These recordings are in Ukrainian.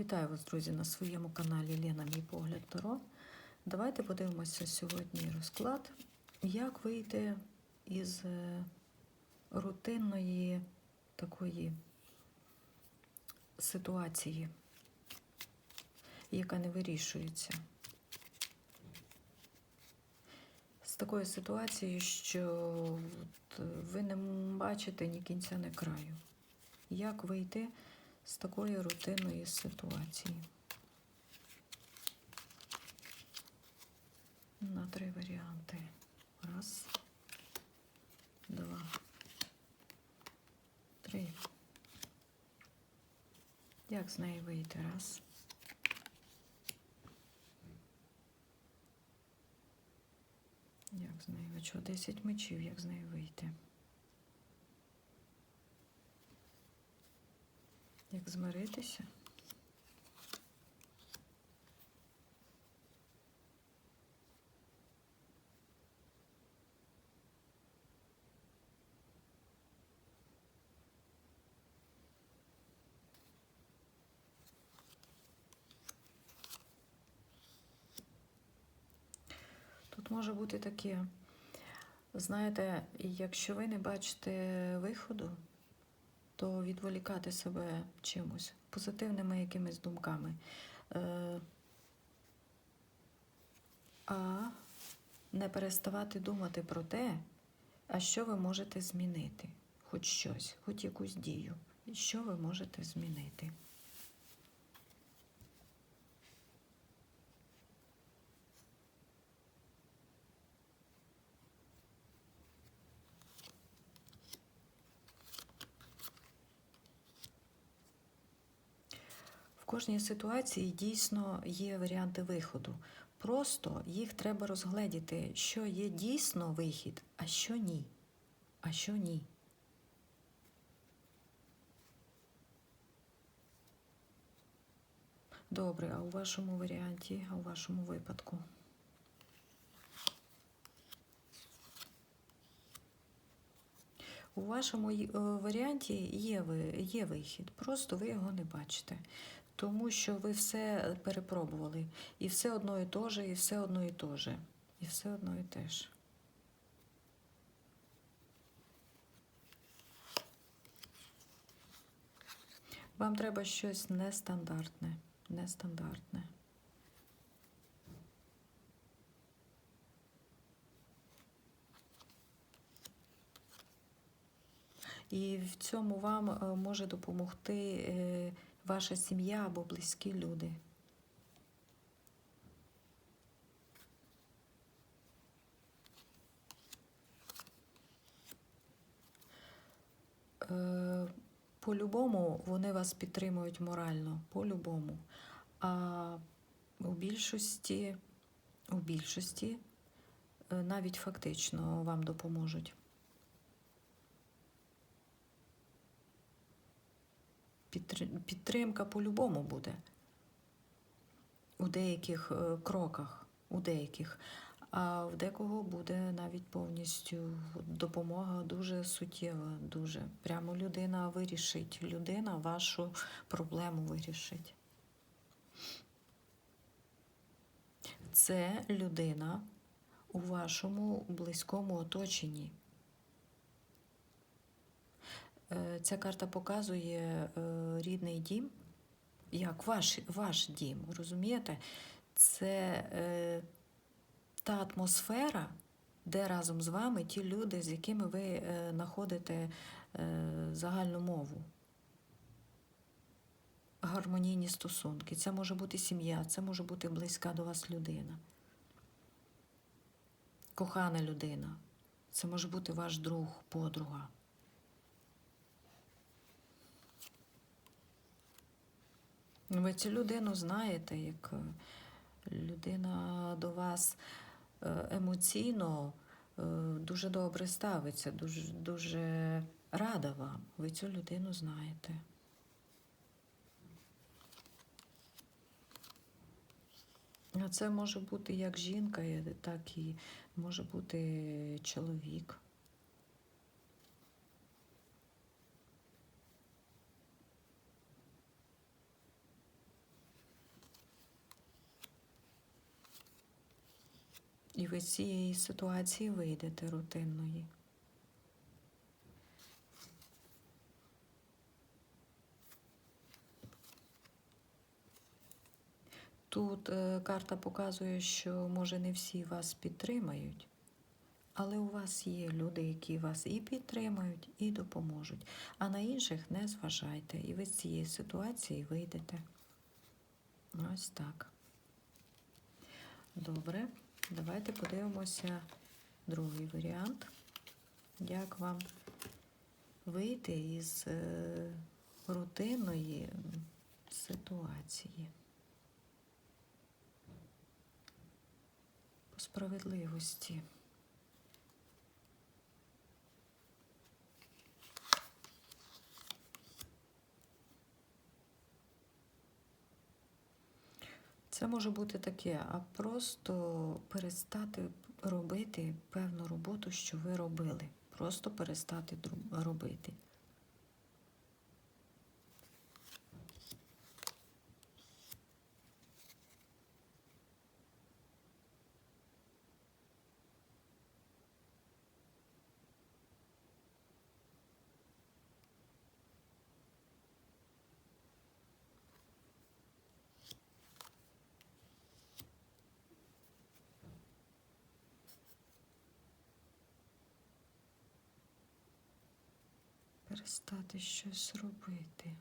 Вітаю вас, друзі, на своєму каналі Лена Мій погляд Таро. Давайте подивимося сьогодні розклад, як вийти із е, рутинної такої ситуації, яка не вирішується. З такої ситуації, що ви не бачите ні кінця, ні краю. Як вийти з такої рутинної ситуації? На три варіанти. Раз, два, три. Як з неї вийти? Раз. Як з неї? Ви чого? 10 мечів, як з неї вийти? Змиритися? Тут може бути таке. Знаєте, якщо ви не бачите виходу, то відволікати себе чимось, позитивними якимись думками. Е, а не переставати думати про те, а що ви можете змінити. Хоч щось, хоч якусь дію. Що ви можете змінити? Кожній ситуації дійсно є варіанти виходу. Просто їх треба розгледіти, що є дійсно вихід, а що ні. А що ні. Добре, а у вашому варіанті, а у вашому випадку? У вашому е, варіанті є, є вихід, просто ви його не бачите. Тому що ви все перепробували. І все одно і те же, і все одно і те же. І все одно і те ж. Вам треба щось нестандартне. Нестандартне. І в цьому вам е, може допомогти е, ваша сім'я або близькі люди. Е, По-любому вони вас підтримують морально, по-любому. А у більшості, у більшості е, навіть фактично вам допоможуть. Підтримка по-любому буде у деяких е, кроках, у деяких. А в декого буде навіть повністю допомога дуже суттєва, дуже. Прямо людина вирішить, людина вашу проблему вирішить. Це людина у вашому близькому оточенні. Е, Ця карта показує е, рідний дім, як ваш, ваш дім, розумієте? Це е, та атмосфера, де разом з вами ті люди, з якими ви е, знаходите е, загальну мову. Гармонійні стосунки. Це може бути сім'я, це може бути близька до вас людина. Кохана людина. Це може бути ваш друг, подруга. Ви цю людину знаєте, як е, людина до вас е, емоційно е, дуже добре ставиться, дуже, дуже рада вам. Ви цю людину знаєте. А це може бути як жінка, так і може бути чоловік. І ви з цієї ситуації вийдете рутинної. Тут е, карта показує, що може не всі вас підтримають, але у вас є люди, які вас і підтримають, і допоможуть. А на інших не зважайте, і ви з цієї ситуації вийдете. Ось так. Добре, давайте подивимося другий варіант. Як вам вийти із е, рутинної ситуації? По справедливості. Це може бути таке, а просто перестати робити певну роботу, що ви робили. Просто перестати робити. Перестати щось робити.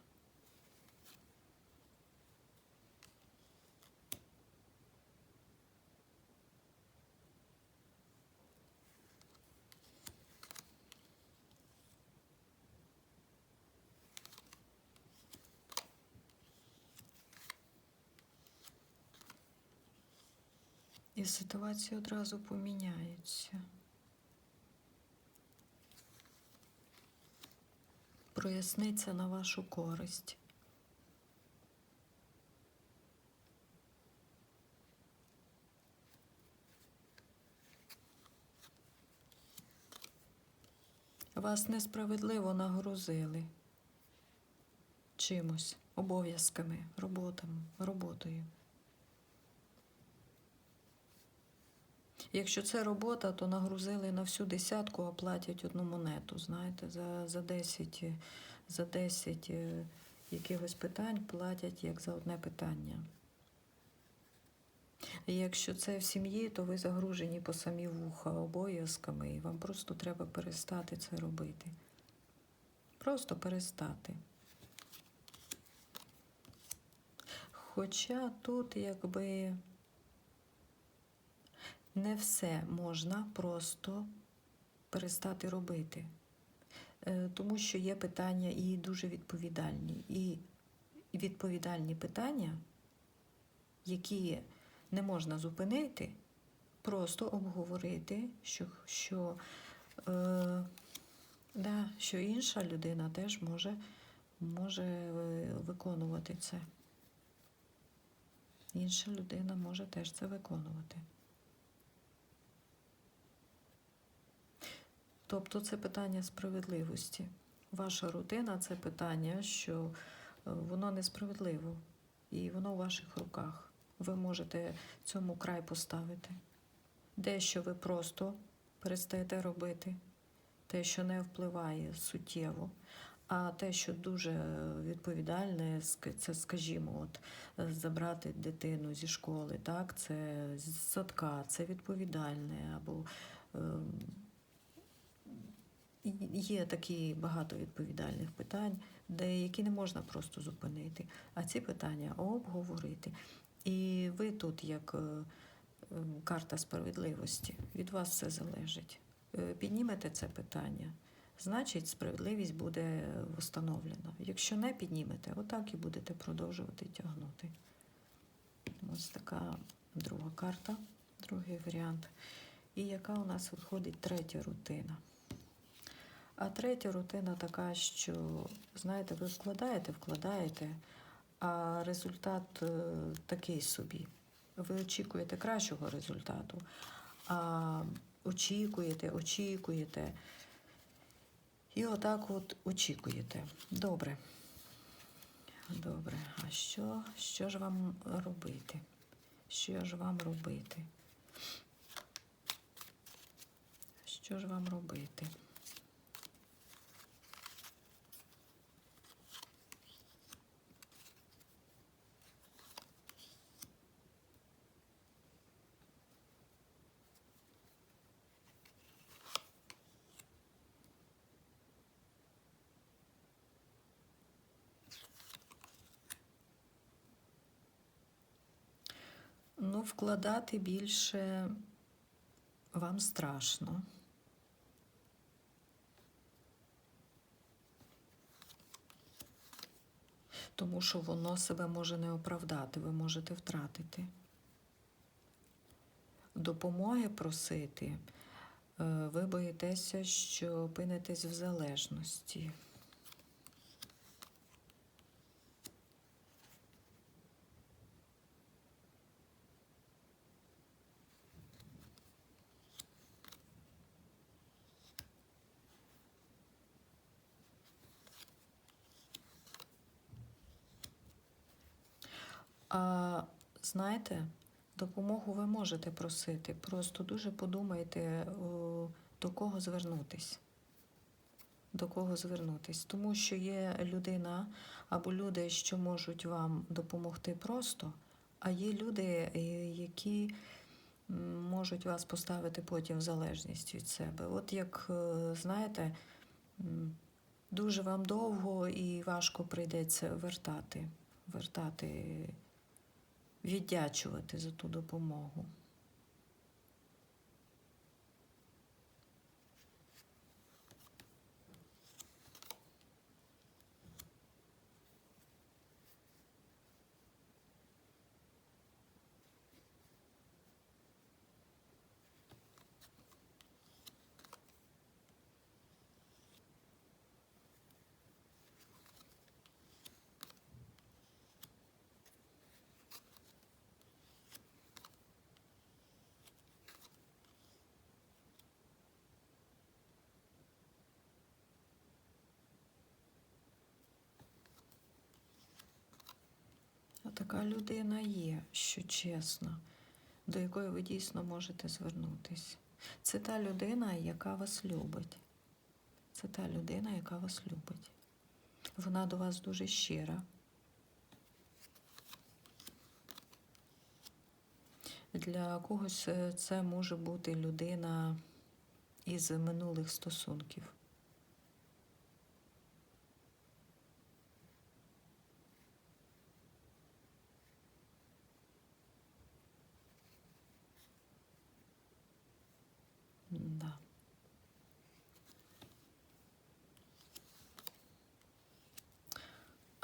І ситуація одразу поміняється. Проясниться на вашу користь. Вас несправедливо нагрузили чимось, обов'язками, роботами, роботою. Якщо це робота, то нагрузили на всю десятку, а платять одну монету. Знаєте, за, за 10, е, за 10 е, якихось питань платять як за одне питання. І Якщо це в сім'ї, то ви загружені по самі вуха обов'язками, і вам просто треба перестати це робити. Просто перестати. Хоча тут якби не все можна просто перестати робити, Е, тому що є питання і дуже відповідальні. І відповідальні питання, які не можна зупинити, просто обговорити, що, що, е, да, що інша людина теж може, може е, виконувати це. Інша людина може теж це виконувати. Тобто це питання справедливості. Ваша рутина це питання, що е, воно несправедливо, і воно у ваших руках. Ви можете цьому край поставити. Дещо ви просто перестаєте робити, те, що не впливає суттєво, а те, що дуже відповідальне, це, скажімо, от е, забрати дитину зі школи, так, це садка, це відповідальне або. і Є такі багато відповідальних питань, де які не можна просто зупинити, а ці питання обговорити. І ви тут, як е, карта справедливості, від вас все залежить. Е, Піднімете це питання, значить справедливість буде встановлена. Якщо не піднімете, отак і будете продовжувати тягнути. Ось така друга карта, другий варіант. І яка у нас виходить третя рутина? А третя рутина така, що, знаєте, ви вкладаєте, вкладаєте, а результат е, такий собі. Ви очікуєте кращого результату, а очікуєте, очікуєте. І отак от очікуєте. Добре. Добре. А що, що ж вам робити? Що ж вам робити? Що ж вам робити? Ну, вкладати більше вам страшно. Тому що воно себе може не оправдати, ви можете втратити. Допомоги просити, е, ви боїтеся, що опинитесь в залежності. А знаєте, допомогу ви можете просити. Просто дуже подумайте, до кого звернутись. До кого звернутись. Тому що є людина або люди, що можуть вам допомогти просто, а є люди, е, які можуть вас поставити потім в залежність від себе. От як е, знаєте, дуже вам довго і важко прийдеться вертати, вертати віддячувати за ту допомогу. А така людина є, що чесно, до якої ви дійсно можете звернутися. Це та людина, яка вас любить. Це та людина, яка вас любить. Вона до вас дуже щира. Для когось е, це може бути людина із минулих стосунків. Да.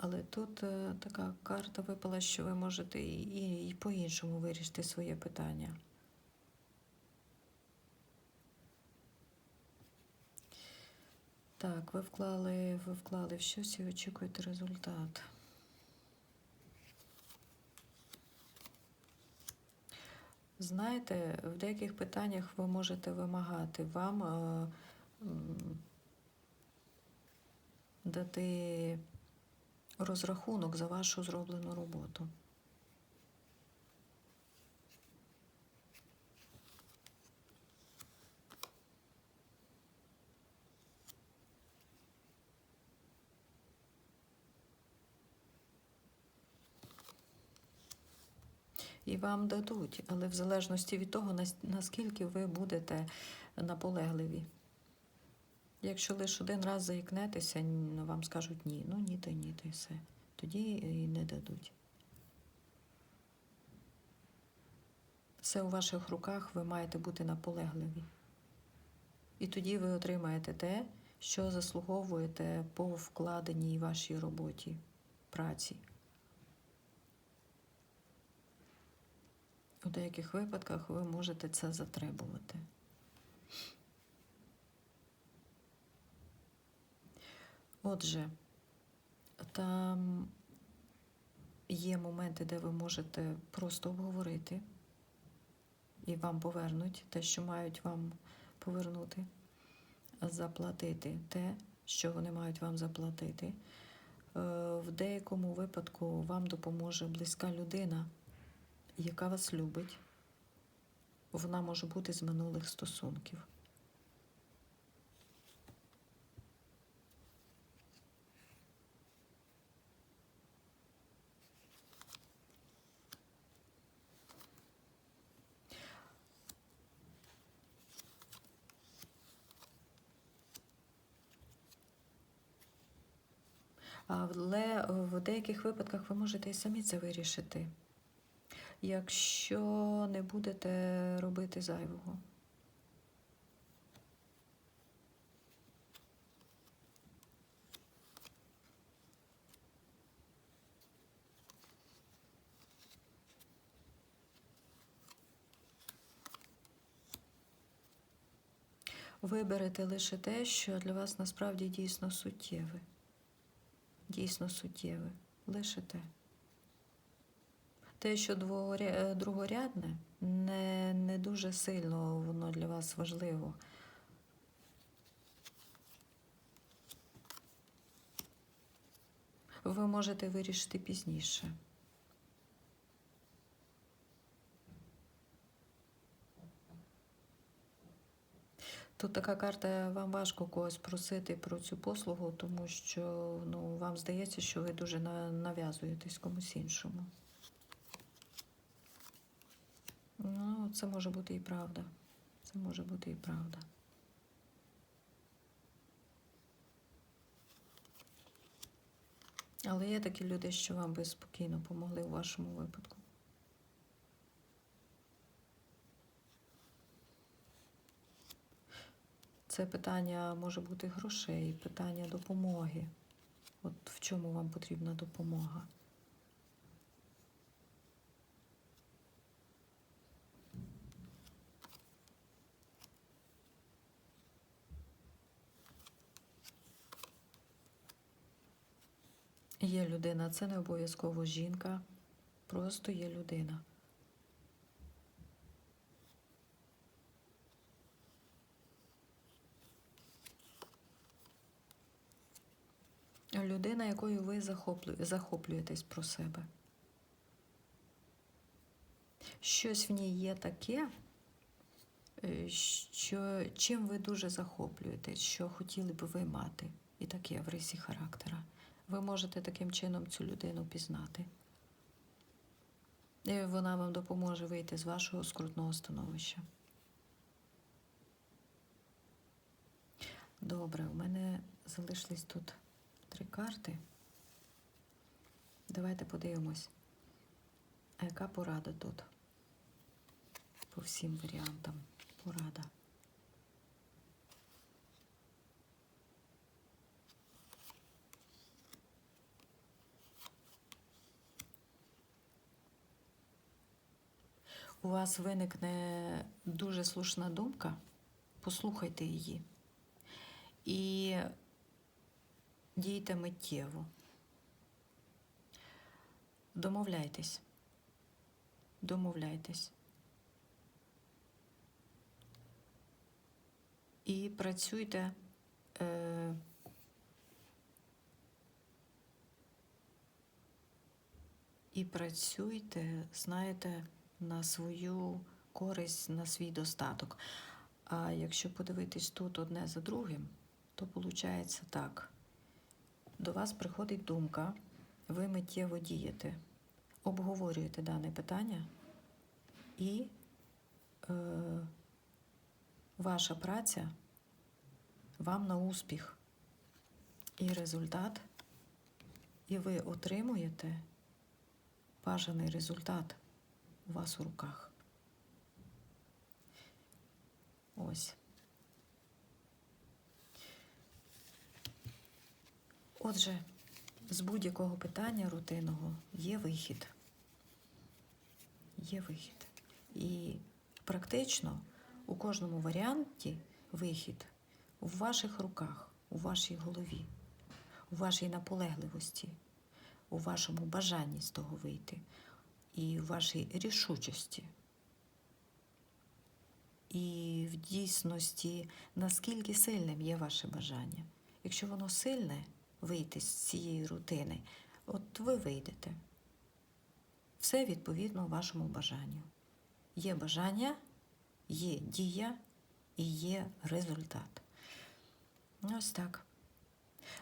Але тут е, така карта випала, що ви можете і, і, по-іншому вирішити своє питання. Так, ви вклали, ви вклали в щось і очікуєте результат. Знаєте, в деяких питаннях ви можете вимагати вам е, дати розрахунок за вашу зроблену роботу. І вам дадуть, але в залежності від того, наскільки ви будете наполегливі. Якщо лише один раз заікнетеся, н- вам скажуть ні. Ну ні, то ні, то й все. Тоді і не дадуть. Все у ваших руках, ви маєте бути наполегливі. І тоді ви отримаєте те, що заслуговуєте по вкладеній вашій роботі, праці. У деяких випадках ви можете це затребувати. Отже, там є моменти, де ви можете просто обговорити, і вам повернуть те, що мають вам повернути, заплатити те, що вони мають вам заплатити. Е, В деякому випадку вам допоможе близька людина, яка вас любить. Вона може бути з минулих стосунків. Але в деяких випадках ви можете і самі це вирішити, якщо не будете робити зайвого. Виберете лише те, що для вас насправді дійсно суттєве. Дійсно суттєве. Лише те. Те, що е, другорядне, не, не дуже сильно воно для вас важливо. Ви можете вирішити пізніше. Тут така карта, вам важко когось просити про цю послугу, тому що ну, вам здається, що ви дуже нав'язуєтесь комусь іншому. Ну, це може бути і правда. Це може бути і правда. Але є такі люди, що вам би спокійно помогли у вашому випадку. Це питання може бути грошей, питання допомоги. От в чому вам потрібна допомога? Є людина, це не обов'язково жінка, просто є людина. Людина, якою ви захоплю- захоплюєтесь про себе. Щось в ній є таке, е, що, чим ви дуже захоплюєтесь, що хотіли б ви мати, і таке в рисі характера. Ви можете таким чином цю людину пізнати. І вона вам допоможе вийти з вашого скрутного становища. Добре, у мене залишились тут три карти. Давайте подивимось, а яка порада тут? По всім варіантам порада. У вас виникне дуже слушна думка, послухайте її. І дійте миттєво. Домовляйтесь. Домовляйтесь. І працюйте. Е, і працюйте, знаєте, на свою користь, на свій достаток. А якщо подивитись тут одне за другим, то виходить так. До вас приходить думка, ви миттєво дієте, обговорюєте дане питання, і е, ваша праця вам на успіх. І результат, і ви отримуєте бажаний результат у вас у руках. Ось. Отже, з будь-якого питання рутинного є вихід. Є вихід. І практично у кожному варіанті вихід у ваших руках, у вашій голові, у вашій наполегливості, у вашому бажанні з того вийти, і в вашій рішучості. І в дійсності, наскільки сильним є ваше бажання. Якщо воно сильне, вийти з цієї рутини, от ви вийдете. Все відповідно вашому бажанню. Є бажання, є дія і є результат. Ось так.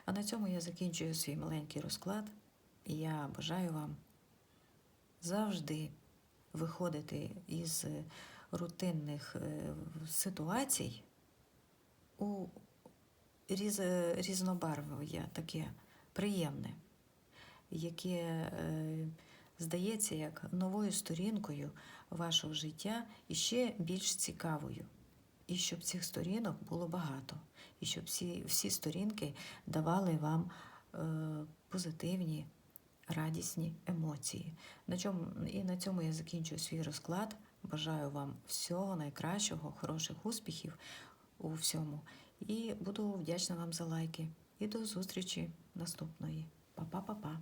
А на цьому я закінчую свій маленький розклад. Я бажаю вам завжди виходити із рутинних е, ситуацій у різ, різнобарв'я таке приємне. яке е, здається як новою сторінкою вашого життя і ще більш цікавою. І щоб цих сторінок було багато, і щоб всі, всі сторінки давали вам е, позитивні, радісні емоції. На чому, і на цьому я закінчую свій розклад. Бажаю вам всього найкращого, хороших успіхів у всьому. І буду вдячна вам за лайки. І до зустрічі наступної. Па-па-па-па.